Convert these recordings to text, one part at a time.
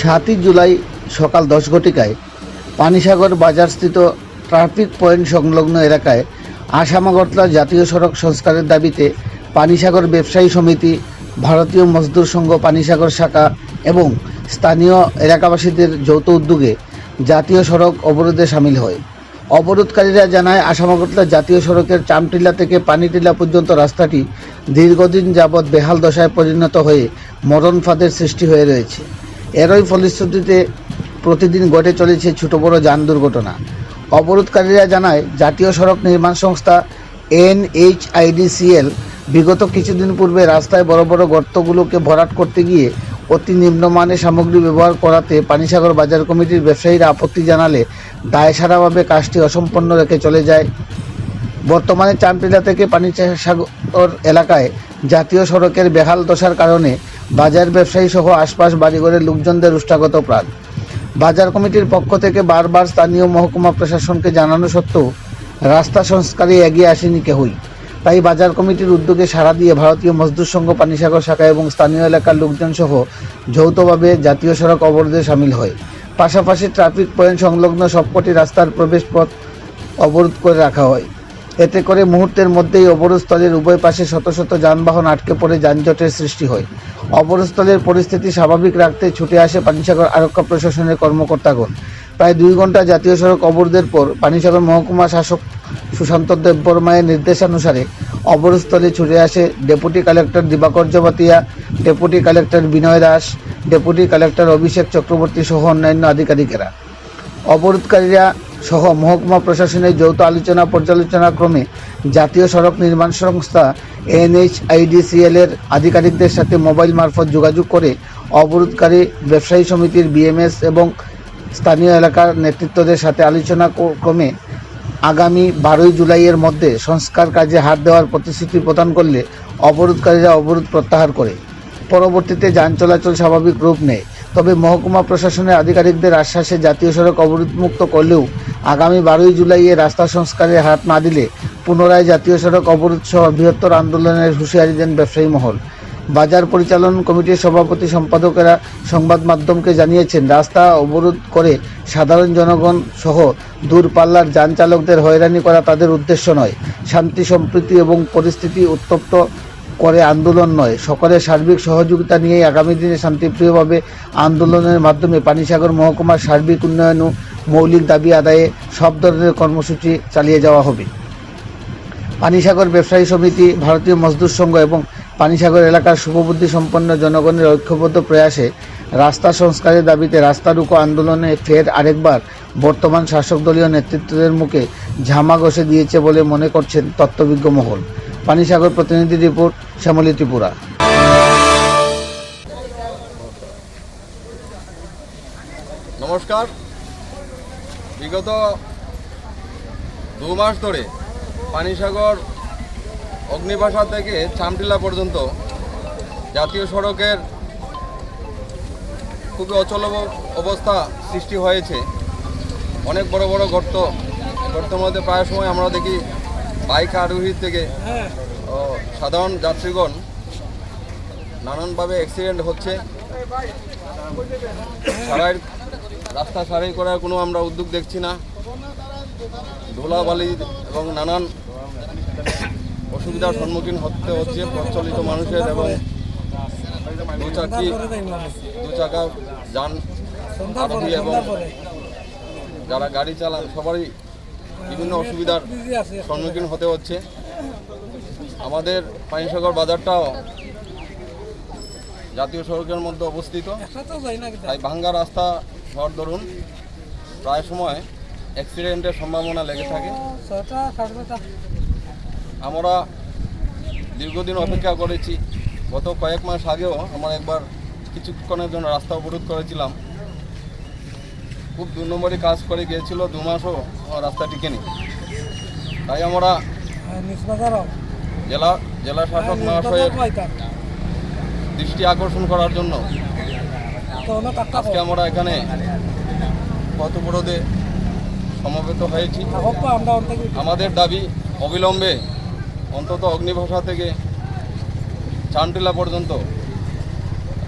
সাতই জুলাই সকাল দশ ঘটিকায় পানিসাগর বাজারস্থিত ট্রাফিক পয়েন্ট সংলগ্ন এলাকায় আসামাগরতলা জাতীয় সড়ক সংস্কারের দাবিতে পানিসাগর ব্যবসায়ী সমিতি, ভারতীয় মজদুর সংঘ পানিসাগর শাখা এবং স্থানীয় এলাকাবাসীদের যৌথ উদ্যোগে জাতীয় সড়ক অবরোধে সামিল হয়। অবরোধকারীরা জানায়, আসামাগরতলা জাতীয় সড়কের চামটিলা থেকে পানিটিলা পর্যন্ত রাস্তাটি দীর্ঘদিন যাবৎ বেহাল দশায় পরিণত হয়ে মরণ ফাঁদের সৃষ্টি হয়ে রয়েছে। এরই ফলশ্রুতিতে প্রতিদিন ঘটে চলেছে ছোট বড় যান দুর্ঘটনা। অবরোধকারীরা জানায়, জাতীয় সড়ক নির্মাণ সংস্থা এনএইচআইডিসিএল বিগত কিছুদিন পূর্বে রাস্তায় বড় বড় গর্তগুলোকে ভরাট করতে গিয়ে অতি নিম্নমানের সামগ্রী ব্যবহার করাতে পানিসাগর বাজার কমিটির ব্যবসায়ীরা আপত্তি জানালে দায়সারাভাবে কাজটি অসম্পন্ন রেখে চলে যায়। বর্তমানে চামটিলা থেকে পানিসাগর এলাকায় জাতীয় সড়কের বেহাল দশার কারণে বাজার ব্যবসায়ী সহ আশপাশ বাড়িঘরের লোকজনদের উষ্ঠাগত প্রাণ বাজার কমিটির পক্ষ থেকে বারবার স্থানীয় মহকুমা প্রশাসনকে জানানো সত্ত্বেও রাস্তা সংস্কারে এগিয়ে আসেনি কেহই। তাই বাজার কমিটির উদ্যোগে সাড়া দিয়ে ভারতীয় মজদুর সংঘ, পানিসাগর শাখা এবং স্থানীয় এলাকার লোকজন সহ যৌথভাবে জাতীয় সড়ক অবরোধে সামিল হয়। পাশাপাশি ট্রাফিক পয়েন্ট সংলগ্ন সবকটি রাস্তার প্রবেশপথ অবরোধ করে রাখা হয়। এতে করে মুহূর্তের মধ্যেই অবরোধস্থলের উভয় পাশে শত শত যানবাহন আটকে পড়ে যানজটের সৃষ্টি হয়। অবরোধস্থলের পরিস্থিতি স্বাভাবিক রাখতে ছুটে আসে পানিসাগর আরক্ষা প্রশাসনের কর্মকর্তাগণ। প্রায় দুই ঘণ্টা জাতীয় সড়ক অবরোধের পর পানিসাগর মহকুমা শাসক সুশান্ত দেববর্মায়ের নির্দেশানুসারে অবরোধস্থলে ছুটে আসে deputy collector Dibakar Jamatia deputy collector Binoy Das, deputy collector Abhishek Chakraborty সহ অন্যান্য আধিকারিকেরা। অবরোধকারীরা সহ মহকুমা প্রশাসনের যৌথ আলোচনা পর্যালোচনা ক্রমে জাতীয় সড়ক নির্মাণ সংস্থা এনএইচআইডিসিএল এর আধিকারিকদের সাথে মোবাইল মারফত যোগাযোগ করে অবরোধকারী ব্যবসায়ী সমিতির বিএমএস এবং স্থানীয় এলাকার নেতৃত্বদের সাথে আলোচনা ক্রমে আগামী বারোই জুলাইয়ের মধ্যে সংস্কার কাজে হাত দেওয়ার প্রতিশ্রুতি প্রদান করলে অবরোধকারীরা অবরোধ প্রত্যাহার করে। পরবর্তীতে যান চলাচল স্বাভাবিক রূপ নেয়। তবে মহকুমা প্রশাসনের আধিকারিকদের আশ্বাসে জাতীয় সড়ক অবরোধমুক্ত করলেও আগামী বারোই জুলাইয়ে রাস্তা সংস্কারের হাত না দিলে পুনরায় জাতীয় সড়ক অবরোধ সহ বৃহত্তর আন্দোলনের হুঁশিয়ারি দেন ব্যবসায়ী মহল। বাজার পরিচালন কমিটির সভাপতি সম্পাদকেরা সংবাদ মাধ্যমকে জানিয়েছেন, রাস্তা অবরোধ করে সাধারণ জনগণ সহ দূরপাল্লার যান চালকদের হয়রানি করা তাদের উদ্দেশ্য নয়। শান্তি, সম্প্রীতি এবং পরিস্থিতি উত্তপ্ত করে আন্দোলন নয়। সকলের সার্বিক সহযোগিতা নিয়ে আগামী দিনে শান্তিপ্রিয়ভাবে আন্দোলনের মাধ্যমে পানিসাগর মহকুমার সার্বিক উন্নয়ন ও মৌলিক দাবি আদায়ে সব ধরনের কর্মসূচি চালিয়ে যাওয়া হবে। পানিসাগর ব্যবসায়ী সমিতি, ভারতীয় মজদুর সংঘ এবং পানিসাগর এলাকার শুভবুদ্ধি সম্পন্ন জনগণের ঐক্যবদ্ধ প্রয়াসে রাস্তা সংস্কারের দাবিতে রাস্তা রুকো আন্দোলনে ফের আরেকবার বর্তমান শাসক দলীয় নেতৃত্বদের মুখে ঝামা ঘষে দিয়েছে বলে মনে করছেন তত্ত্ববিজ্ঞ মহল। পানিসাগর প্রতিনিধি রিপোর্ট শ্যামলী ত্রিপুরা। নমস্কার। বিগত দু মাস ধরে পানিসাগর অগ্নিভাষা থেকে চামটিলা পর্যন্ত জাতীয় সড়কের খুবই অচল অবস্থা সৃষ্টি হয়েছে। অনেক বড় বড় গর্ত, গর্তের মধ্যে প্রায় সময় আমরা দেখি বাইক আরোহী থেকে ও, সাধারণ যাত্রীগণ নানানভাবে অ্যাক্সিডেন্ট হচ্ছে। সারাই রাস্তা সারাই করার কোনো আমরা উদ্যোগ দেখছি না। ধুলাবালি এবং নানান অসুবিধার সম্মুখীন হতে হচ্ছে প্রচলিত মানুষের এবং দু চাকি দু চাকা যান আরোহী এবং যারা গাড়ি চালান সবারই বিভিন্ন অসুবিধার সম্মুখীন হতে হচ্ছে। আমাদের পানিসাগর বাজারটাও জাতীয় সড়কের মধ্যে অবস্থিত। তাই ভাঙ্গা রাস্তা হওয়ার দরুন প্রায় সময় অ্যাক্সিডেন্টের সম্ভাবনা লেগে থাকে। আমরা দীর্ঘদিন অপেক্ষা করেছি। গত কয়েক মাস আগেও আমরা একবার কিছুক্ষণের জন্য রাস্তা অবরোধ করেছিলাম। খুব দু নম্বরই কাজ করে গিয়েছিল, দু মাসও রাস্তা টিকেনি। তাই আমরা জেলা জেলা শাসক মহাশয়ের দৃষ্টি আকর্ষণ করার জন্য আজকে আমরা এখানে পথ অবরোধে সমবেত হয়েছি। আমাদের দাবি অবিলম্বে অন্তত অগ্নিভাষা থেকে চানটিলা পর্যন্ত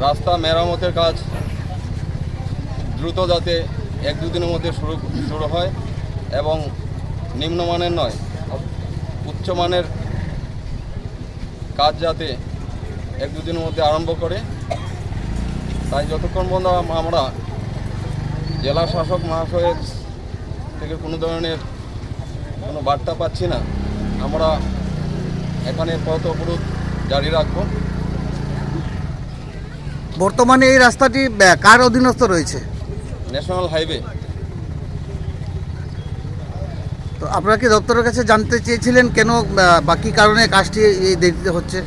রাস্তা মেরামতের কাজ দ্রুত যাতে এক দুদিনের মধ্যে শুরু শুরু হয় এবং নিম্নমানের নয়, উচ্চমানের কাজ যাতে এক দুদিনের মধ্যে আরম্ভ করে, তাই যতক্ষণ পর্যন্ত আমরা জেলা শাসক মহাশয়ের থেকে কোনো ধরনের কোনো বার্তা পাচ্ছি না, আমরা এখানে পথ অবরোধ জারি রাখব। বর্তমানে এই রাস্তাটি কার অধীনস্থ রয়েছে? National highway. তো আপনারা কি দপ্তরের কাছে জানতে চেয়েছিলেন কেন বাকি কারণে কাজটি এই দেরিতে হচ্ছে?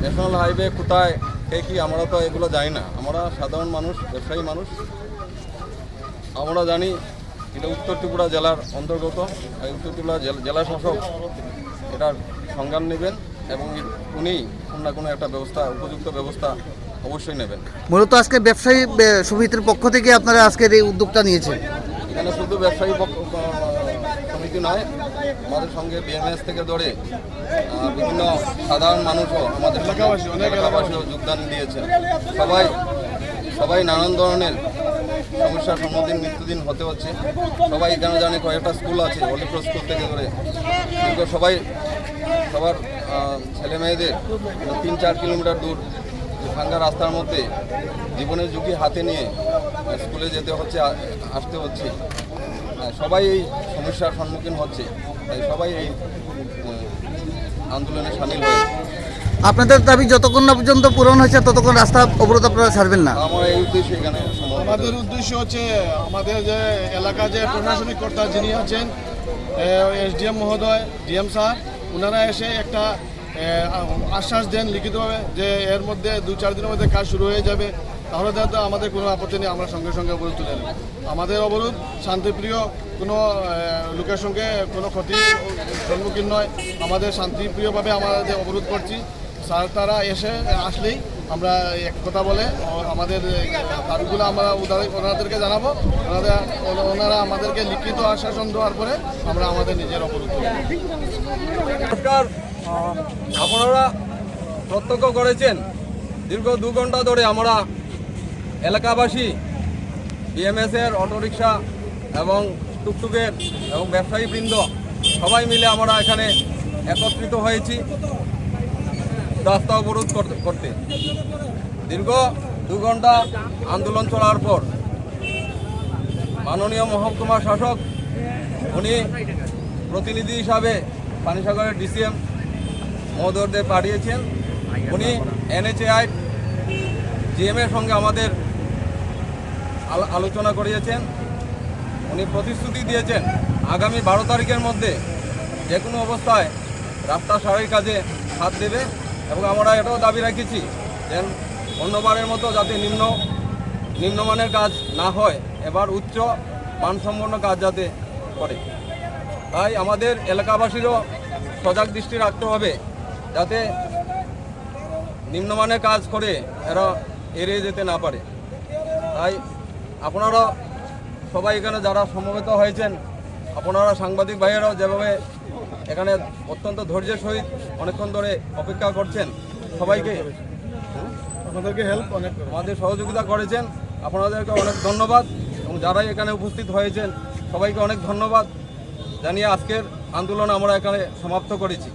ন্যাশনাল হাইওয়ে কোথায় কে কি আমরা তো এগুলো জানি না। আমরা সাধারণ মানুষ ব্যবসায়ী মানুষ। আমরা জানি এটা উত্তর ত্রিপুরা জেলার অন্তর্গত। উত্তর ত্রিপুরা জেল- জেলা শাসক এটার সংজ্ঞান নেবেন এবং উনি কোনো না কোনো একটা ব্যবস্থা উপযুক্ত ব্যবস্থা অবশ্যই নেবেন। মূলত আজকে ব্যবসায়ী সমিতির পক্ষ থেকে আপনারা আজকের এই উদ্যোগটা নিয়েছেন। এখানে শুধু ব্যবসায়ী পক্ষ সমিতি নয় আমাদের সঙ্গে বিএমএস থেকে ধরে বিভিন্ন সাধারণ মানুষও আমাদের এলাকাবাসী অনেক এলাকাবাসীও যোগদান দিয়েছেন। সবাই সবাই নানান ধরনের সমস্যার সম্মুখীন মৃত্যুদিন হতে হচ্ছে। সবাই এখানে জানে কয়েকটা স্কুল আছে অলিপ্র স্কুল থেকে ধরে। সবাই সবার ছেলে মেয়েদের তিন চার কিলোমিটার দূর ভাঙ্গা রাস্তার মধ্যে জীবনের ঝুঁকি হাতে নিয়ে স্কুলে যেতে হচ্ছে আসতে হচ্ছে। সবাই এই সমস্যার সম্মুখীন হচ্ছে তাই সবাই এই আন্দোলনে সামিল হয়েছে আপনাদের দাবি যতক্ষণ না পর্যন্ত পূরণ হয়েছে ততক্ষণ রাস্তা অবরোধ আপনারা ছাড়বেন না? আমার এই উদ্দেশ্যে এখানে আমাদের উদ্দেশ্য হচ্ছে আমাদের যে এলাকা যে প্রশাসনিক কর্তা যিনি আছেন এসডিএম মহোদয় ডিএম স্যার ওনারা এসে একটা আশ্বাস দেন লিখিতভাবে যে এর মধ্যে দু চার দিনের মধ্যে কাজ শুরু হয়ে যাবে। তাহলে তো আমাদের কোনো আপত্তি নেই, আমরা সঙ্গে সঙ্গে অবরোধ তুলে নেব। আমাদের অবরোধ শান্তিপ্রিয়, কোনো লোকের সঙ্গে কোনো ক্ষতির সম্মুখীন নয়। আমাদের শান্তিপ্রিয়ভাবে আমরা যে অবরোধ করছি। স্যার, তারা এসে আসলেই আমরা এক কথা বলে আমাদের দাবিগুলো আমরা ওনাদেরকে জানাব। ওনাদের ওনারা আমাদেরকে লিখিত আশ্বাসন দেওয়ার পরে আমরা আমাদের নিজের অবরোধ আপনারা প্রত্যক্ষ করেছেন, দীর্ঘ দু ঘণ্টা ধরে আমরা এলাকাবাসী বিএমএসের অটোরিকশা এবং টুকটুকের এবং ব্যবসায়ী বৃন্দ সবাই মিলে আমরা এখানে একত্রিত হয়েছি রাস্তা অবরোধ করতে দীর্ঘ দু ঘণ্টা আন্দোলন চলার পর মাননীয় মহকুমা শাসক, উনি প্রতিনিধি হিসাবে পানিসাগরের ডিসিএম মহোদয়দের পাঠিয়েছেন। উনি এনএচএআই জিএম এর সঙ্গে আমাদের আলোচনা করিয়েছেন। উনি প্রতিশ্রুতি দিয়েছেন, আগামী বারো তারিখের মধ্যে যে কোনো অবস্থায় রাস্তা সারাই কাজে হাত দেবে এবং আমরা এটাও দাবি রাখেছি যে অন্যবারের মতো যাতে নিম্ন নিম্নমানের কাজ না হয়, এবার উচ্চ মানসম্পন্ন কাজ যাতে করে। তাই আমাদের এলাকাবাসীরও সজাগ দৃষ্টি রাখতে হবে। যাতে নিম্নমানের কাজ করে এরা এড়িয়ে যেতে না পারে। তাই আপনারা সবাই এখানে যারা সমবেত হয়েছেন আপনারা সাংবাদিক ভাইয়েরাও যেভাবে এখানে অত্যন্ত ধৈর্যের সহিত অনেকক্ষণ ধরে অপেক্ষা করছেন সবাইকে আমাদেরকে হেল্প অনেক আমাদের সহযোগিতা করেছেন। আপনাদেরকে অনেক ধন্যবাদ এবং যারাই এখানে উপস্থিত হয়েছেন সবাইকে অনেক ধন্যবাদ। জানিয়ে আজকের আন্দোলন আমরা এখানে সমাপ্ত করেছি।